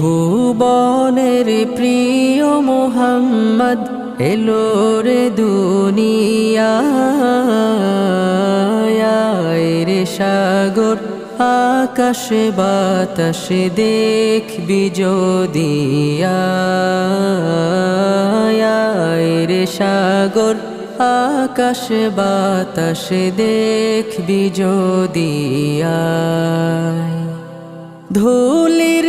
ভুবনের প্রিয় মোহাম্মদ এলো রে দুনিয়ায়। রে সাগর, আকাশে বাতাসে দেখবি যদিয়ায় রে সাগর, আকাশে বাতাসে দেখবি যদিয়ায় ধুলির